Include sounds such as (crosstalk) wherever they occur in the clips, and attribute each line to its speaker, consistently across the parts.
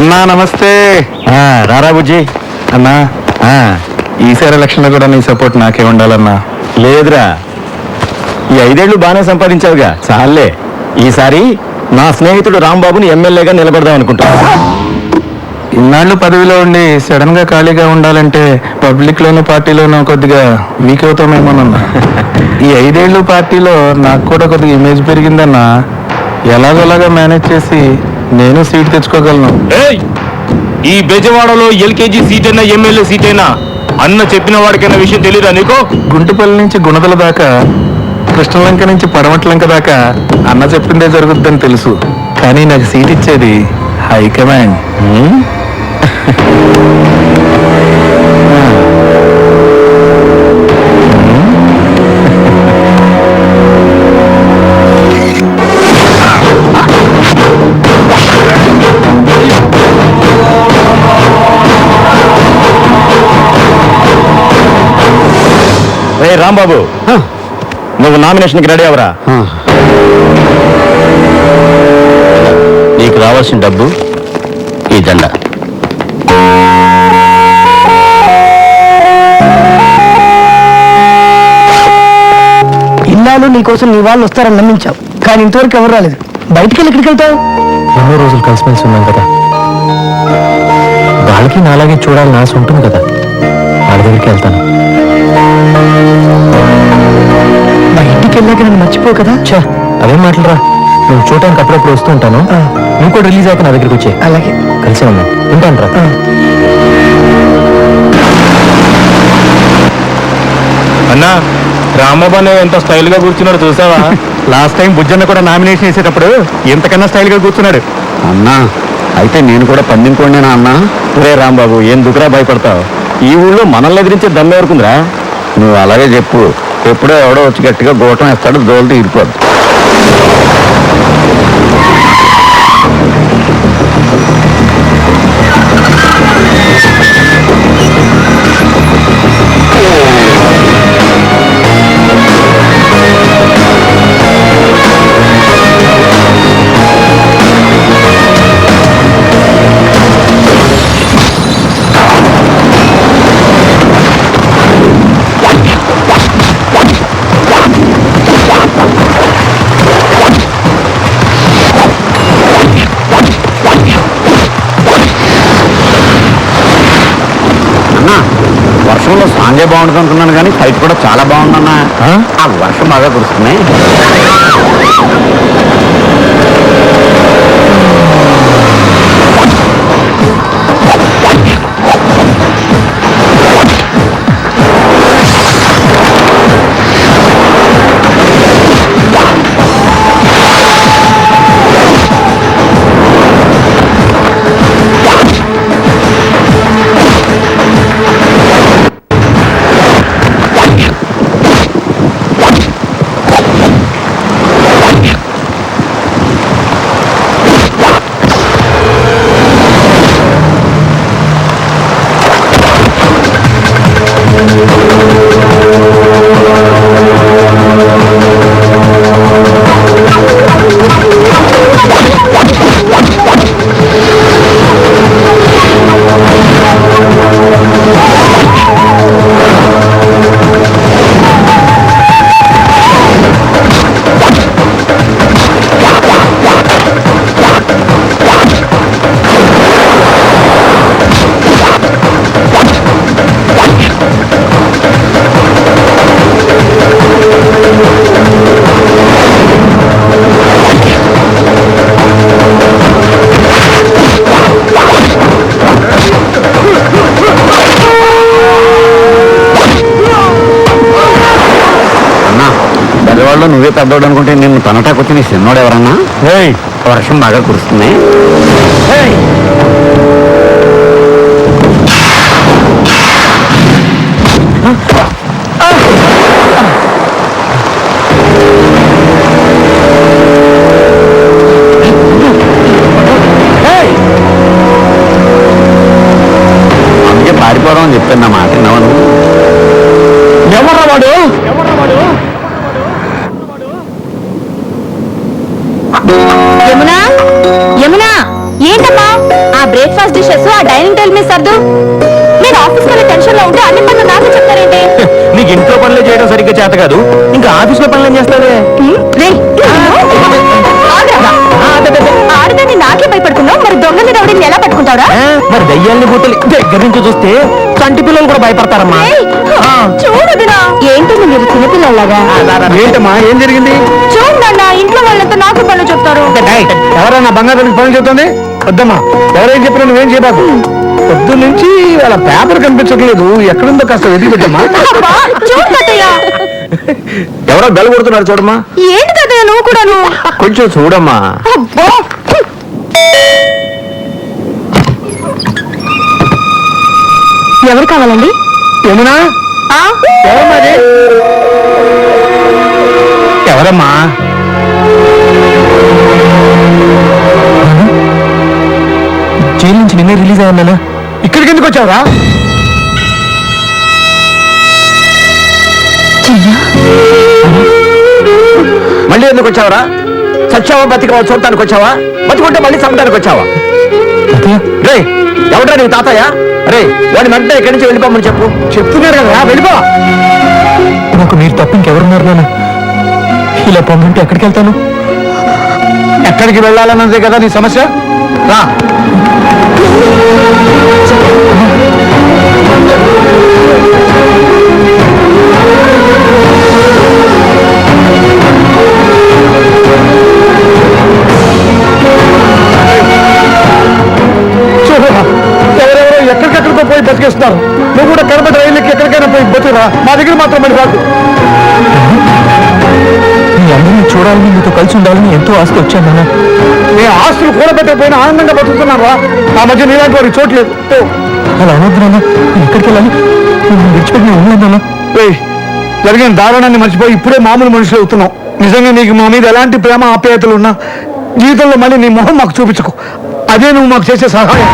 Speaker 1: అన్నా నమస్తే.
Speaker 2: రారా బుజ్జి.
Speaker 1: అన్నా ఈసారి ఎలక్షన్లో కూడా నీ సపోర్ట్ నాకే ఉండాలన్నా.
Speaker 2: లేదురా. ఈ ఐదేళ్ళు బాగానే సంపాదించావుగా. చాలే. ఈసారి నా స్నేహితుడు రాంబాబుని ఎమ్మెల్యేగా నిలబెడదాం అనుకుంటా
Speaker 1: ఇన్నాళ్ళు పదవిలో ఉండి సడన్గా ఖాళీగా ఉండాలంటే పబ్లిక్ లోను పార్టీలోనూ కొద్దిగా వీక్ అవుతామేమోనన్నా (laughs) ఈ ఐదేళ్ళు పార్టీలో నాకు కూడా కొద్దిగా ఇమేజ్ పెరిగిందన్నా. ఎలాగోలాగా మేనేజ్ చేసి నేను సీట్ తెచ్చుకోగలను.
Speaker 3: ఏయ్! ఈ బెజవాడలో ఎల్కేజీ సీట్ అయినా ఎమ్మెల్యే సీట్ అయినా అన్న చెప్పిన వాడికైనా విషయం తెలియదా నీకు?
Speaker 1: గుంటుపల్లి నుంచి గుణదల దాకా కృష్ణలంక నుంచి పడమట్లంక దాకా అన్న చెప్పిందే జరుగుద్దని తెలుసు. కానీ నాకు సీట్ ఇచ్చేది హైకమాండ్ (laughs)
Speaker 2: రే రాంబాబు. నువ్వు నామినేషన్కి రెడీ అవరా నీకు రావాల్సిన డబ్బు ఈ దండ.
Speaker 4: ఇన్నాళ్ళు నీకోసం నీ వాళ్ళు వస్తారని నమ్మించావు. కానీ ఇంతవరకు ఎవరు రాలేదు. బయటికి వెళ్ళి ఎక్కడికి వెళ్తావు?
Speaker 1: ఎన్నో రోజులు కలిసిమెలిసి ఉన్నాం కదా. వాళ్ళకి నాలాగే చూడాలని ఆశ ఉంటుంది కదా. వాళ్ళ దగ్గరికి వెళ్తాను.
Speaker 4: మా ఇంటికి వెళ్ళాక నన్ను మర్చిపోవు కదా?
Speaker 1: చా అవేం మాటలురా? నువ్వు చూడటానికి అప్పుడప్పుడు వస్తూ ఉంటాను.
Speaker 4: ఆ.
Speaker 1: నువ్వు కూడా రిలీజ్ అయ్యాక నా దగ్గరికి వచ్చే
Speaker 4: అలాగే.
Speaker 1: కలిసే ఉన్నాం. ఉంటాను రా
Speaker 4: ఆ.
Speaker 3: అన్నా రాంబాబు అనే ఎంత స్టైల్గా కూర్చున్నాడు చూసావా? (laughs)
Speaker 1: లాస్ట్ టైం బుజ్జన్న కూడా నామినేషన్ వేసేటప్పుడు ఎంతకన్నా స్టైల్గా కూర్చున్నాడు.
Speaker 2: అన్నా అయితే నేను కూడా పందింకోండినా అన్నా? రే రాంబాబు ఏం దుకురా భయపడతావు? ఈ ఊళ్ళో మనల్ని ఎదిరించే దమ్మ ఎవరుకుందిరా? నువ్వు అలాగే చెప్పు. ఎప్పుడో ఎవడో వచ్చి గట్టిగా గోటం వేస్తాడు దోలు తీరిపోద్దు. వర్షంలో సాంగే బాగుంటుంది అనుకున్నాను కానీ ఫైట్ కూడా చాలా బాగుందన్నా. ఆ వర్షం బాగా కురుస్తుంది. Thank you. పెద్దవాళ్ళు నువ్వే పెద్దవాడు అనుకుంటే నిన్ను తనటాకొచ్చి నీ చిన్నోడు ఎవరన్నా? వర్షం బాగా కురుస్తుంది. అందుకే పారిపోదాం అని చెప్పాను నా మాట
Speaker 4: ఎవరు వాడు?
Speaker 5: బ్రేక్ఫాస్ట్ డిషెస్ ఆ డైనింగ్ టేబుల్ మీద సర్దు. నేను ఆఫీస్కి టెన్షన్లో ఉంటే అన్ని పనులు నాకే చెప్తారేంటి? (laughs)
Speaker 2: నీకు ఇంట్లో పనులు చేయడం సరిగ్గా చేత కాదు. ఇంకా ఆఫీస్లో పనులు ఏం చేస్తావే.
Speaker 5: ఆడదాన్ని నాకే భయపడుతున్నావు మరి దొంగని రౌడీని ఎలా పట్టుకుంటావురా?
Speaker 2: మరి దయ్యాల్ని బూతలు దగ్గర నుంచి చూస్తే చంటి పిల్లలు కూడా భయపడతారమ్మా.
Speaker 5: ఏయ్, చూడదునా ఏంటండి మీరు చిన్నపిల్లలాగా
Speaker 6: ఏంటమ్మా ఏం జరిగింది?
Speaker 5: చూడు నాన్న ఇంట్లో వాళ్ళంతా నాకు పనులు చెప్తారు.
Speaker 6: ఎవరైనా బంగారానికి పనులు చెప్తుంది? వద్దమ్మా ఎవరేం చెప్పినా నువ్వేం చేయబాకు. పొద్దు నుంచి వాళ్ళ పేపర్ కనిపించట్లేదు. ఎక్కడుందో కాస్త వెతికి పెట్టమ్మా.
Speaker 2: ఎవరో బెల్ కొడుతున్నారు చూడమ్మా.
Speaker 5: ఏంటి తాతయ్య నువ్వు కూడాను?
Speaker 2: కొంచెం చూడమ్మా.
Speaker 5: అబ్బా. ఎవరు కావాలండి?
Speaker 6: యమునా
Speaker 5: ఆ?
Speaker 6: ఎవరమ్మా?
Speaker 2: నిన్నే రిలీజ్ అయ్యాను
Speaker 6: ఇక్కడికి ఎందుకు వచ్చావురా?
Speaker 2: మళ్ళీ ఎందుకు వచ్చావరా? చచ్చావా బతికవా చూడటానికి వచ్చావా? బతికుంటే మళ్ళీ చంపడానికి వచ్చావా? రే ఎవడ్రా నీవు తాతయ్య? రే వాడి వెంటనే ఇక్కడి నుంచి వెళ్ళిపోమని చెప్పు.
Speaker 6: చెప్తున్నారు కదా వెళ్ళిపో.
Speaker 2: నాకు మీరు తప్ప ఇంకెవరున్నారు నాన్న? ఇలా పొమ్మంటే ఎక్కడికి వెళ్తాను?
Speaker 6: ఎక్కడికి వెళ్ళాలన్నదే కదా నీ సమస్య? రా. ఎక్కడికెక్కడికో పోయి బతికేస్తున్నారు. నువ్వు కూడా కడప రైలుకి ఎక్కడికైనా పోయి బతుకురా. మా దగ్గర మాత్రం మరి రాదు
Speaker 2: మీ అందరినీ చూడాలని మీతో కలిసి ఉండాలని ఎంతో ఆస్తి వచ్చాను నాన్న.
Speaker 6: నీ ఆస్తులు కూడబెట్టకపోయినా ఆనందంగా బతుకుతున్నారా ఆ మధ్య నీలాంటి వారికి చోట్లేదు
Speaker 2: అలా అనొద్దు నాన్న. నేను ఎక్కడికి వెళ్ళాలి?
Speaker 6: జరిగిన దారుణాన్ని మర్చిపోయి ఇప్పుడే మామూలు మనుషులు అవుతున్నావు. నిజంగా నీకు మా మీద ఎలాంటి ప్రేమ ఆప్యాయతలు ఉన్నా జీవితంలో మళ్ళీ నీ మొహం మాకు చూపించకు. అదే నువ్వు మాకు చేసే సహాయం.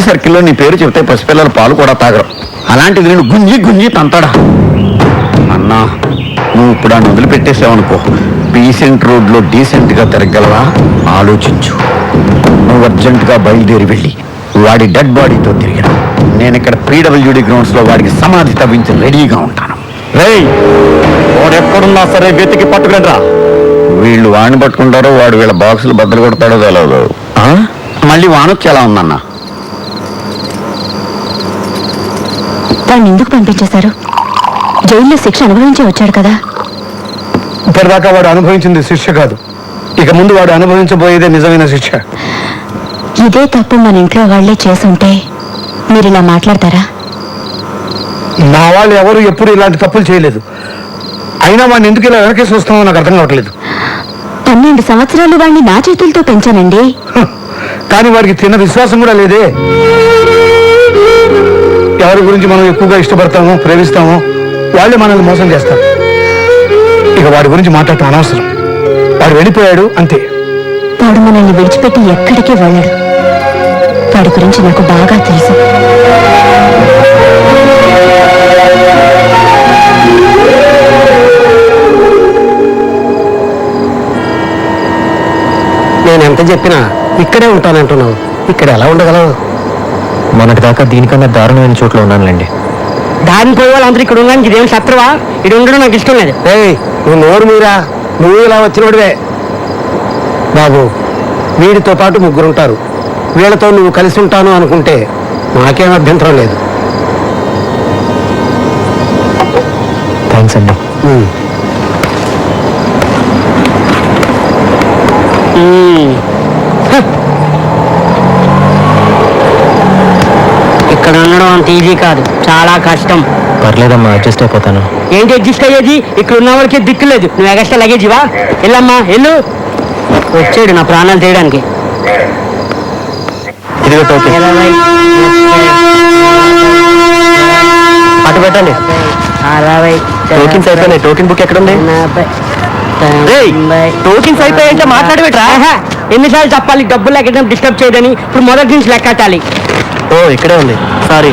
Speaker 2: బెంజి సర్కిల్లో నీ పేరు చెప్తే పసిపిల్లలు పాలు కూడా తాగరు. అలాంటిది నేను గుంజి గుంజి తంతాడా? అన్నా నువ్వు ఇప్పుడు ఆ వదిలి పెట్టేసావనుకో డీసెంట్ రోడ్లో డీసెంట్గా తిరగలవా ఆలోచించు. నువ్వు అర్జెంట్గా బయలుదేరి వెళ్ళి వాడి డెడ్ బాడీతో తిరిగిన నేను ఇక్కడ పీడబ్ల్యూడి గ్రౌండ్స్లో వాడికి సమాధి తవ్వించి రెడీగా ఉంటాను. రేయ్ వాడు ఎక్కడున్నా సరే వెతికి పట్టుకురా వీళ్ళు వాడిని పట్టుకుంటారో వాడు వీళ్ళ బాక్సులు బద్దలు కొడతాడో తెలియదు ఆ? మళ్ళీ వానొచ్చి ఎలా ఉందన్నా.
Speaker 5: వాడిని ఎందుకు పంపించేశారు? జైల్లో శిక్ష అనుభవించి వచ్చాడు కదా.
Speaker 6: ఇప్పటిదాకా వాడు అనుభవించింది శిక్ష కాదు. ఇక ముందు వాడు అనుభవించబోయేదే నిజమైన శిక్ష.
Speaker 5: ఇదే తప్పు మన ఇంట్లో వాళ్ళే చేసుంటే మీరు ఇలా మాట్లాడతారా?
Speaker 6: నా వాళ్ళు ఎవరు ఎప్పుడు ఇలాంటి తప్పులు చేయలేదు. అయినా వాడిని ఎందుకు ఇలా వెనకేసి వస్తామో నాకు అర్థం కావట్లేదు.
Speaker 5: పన్నెండు సంవత్సరాలు వాడిని నా చేతులతో పెంచానండి.
Speaker 6: కానీ వాడికి తిన్న విశ్వాసం కూడా లేదే. ఎవరి గురించి మనం ఎక్కువగా ఇష్టపడతామో ప్రేమిస్తామో వాళ్ళే మనల్ని మోసం చేస్తారు. ఇక వాడి గురించి మాట్లాడటం అనవసరం. వాడు వెళ్ళిపోయాడు అంతే.
Speaker 5: వాడు మనల్ని విడిచిపెట్టి ఎక్కడికి వెళ్ళడు. వాడి గురించి నాకు బాగా తెలుసు.
Speaker 7: నేను ఎంత చెప్పినా ఇక్కడే ఉంటానంటున్నావు. ఇక్కడ ఎలా ఉండగలవు?
Speaker 2: మనకి దాకా దీనికన్నా దారుణమైన చోట్ల ఉన్నానులేండి.
Speaker 7: దాని పోయి వాళ్ళందరూ ఇక్కడ ఉండడానికి ఇదేం శత్రువా? ఇక్కడ ఉండడం నాకు ఇష్టం లేదు. ఏయ్ నువ్వు నోరు మీరా నువ్వు ఇలా వచ్చినోడివే. బాబు వీడితో పాటు ముగ్గురు ఉంటారు. వీళ్ళతో నువ్వు కలిసి ఉంటాను అనుకుంటే నాకేం అభ్యంతరం లేదు.
Speaker 2: థ్యాంక్స్ అండి.
Speaker 7: ఉమ్. ఉండడం అంత ఈజీ కాదు. చాలా కష్టం.
Speaker 2: పర్లేదమ్మా అడ్జస్ట్ అయిపోతాను.
Speaker 7: ఏంటి అడ్జస్ట్ అయ్యేది? ఇక్కడ ఉన్న వాళ్ళకి దిక్కు లేదు. నువ్వు ఎగస్ట్రా లగేజివా వెళ్ళమ్మా వెళ్ళు. వచ్చాడు నా ప్రాణాలు తీయడానికి.
Speaker 2: ఇదిగో టోకెన్.
Speaker 7: ఇరవై, ముప్పై,
Speaker 2: అటు పెట్టండి.
Speaker 7: అరవై
Speaker 8: టోకెన్స్ అయిపోయినాయి. టోకెన్ బుక్ ఎక్కడ ఉంది టోకెన్స్ అయిపోయాయంటే మాట్లాడబెట్రా
Speaker 7: ఎన్నిసార్లు చెప్పాలి? డబ్బులు లెక్కడం డిస్టర్బ్ చేయదని. ఇప్పుడు మొదటి నుంచి లెక్కటాలి
Speaker 8: ఓ ఇక్కడే ఉంది. సారీ.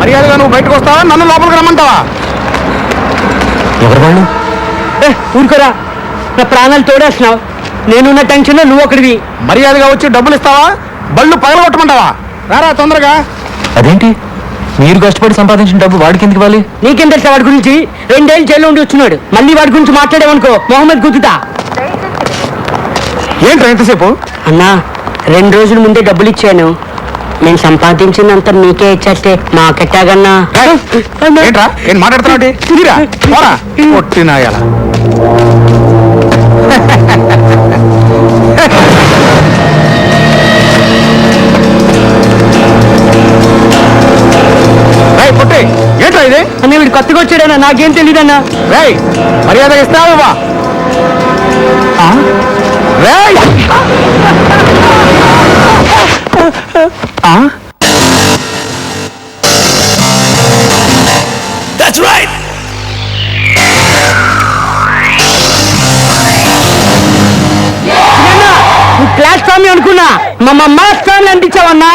Speaker 9: మర్యాదగా నువ్వు బయటకు వస్తావా? నన్ను లోపలికి రమ్మంటావా?
Speaker 8: ఎవరు వాళ్ళు?
Speaker 7: ఏ, ఊరుకోరా. నా ప్రాణాలు తోడేస్తున్నావు. నేనున్న టెన్షన్ నువ్వు ఒకటివి
Speaker 9: మర్యాదగా వచ్చి డబ్బులు ఇస్తావా? బళ్ళు పగలగొట్టమంటావా? రారా తొందరగా.
Speaker 8: అదేంటి? మీరు కష్టపడి సంపాదించిన డబ్బు వాడికి ఎందుకు ఇవ్వాలి?
Speaker 7: నీకేం తెలుసా వాడి గురించి? రెండేళ్ళు జైల్లో ఉండి వచ్చినాడు. మళ్ళీ వాడి గురించి మాట్లాడేవనుకో మొహమ్మద్ గుద్దుతా.
Speaker 9: ఏంట్రా ఎంతసేపు
Speaker 7: అన్నా రెండు రోజుల ముందే డబ్బులు ఇచ్చాను. నేను సంపాదించినంత మీకే ఇచ్చేస్తే మాకెట్టాగన్నా?
Speaker 9: ఏయ్, ఏంట్రా? ఏం మాట్లాడుతున్నావు?
Speaker 7: నాకేం తెలియదన్నా
Speaker 9: రేయ్ మర్యాద ఇస్తావా రేయ్!
Speaker 7: ప్లాట్ఫామ్ అనుకున్నా. మా మాస్ ఫ్యామిలీ అనిపించావన్నా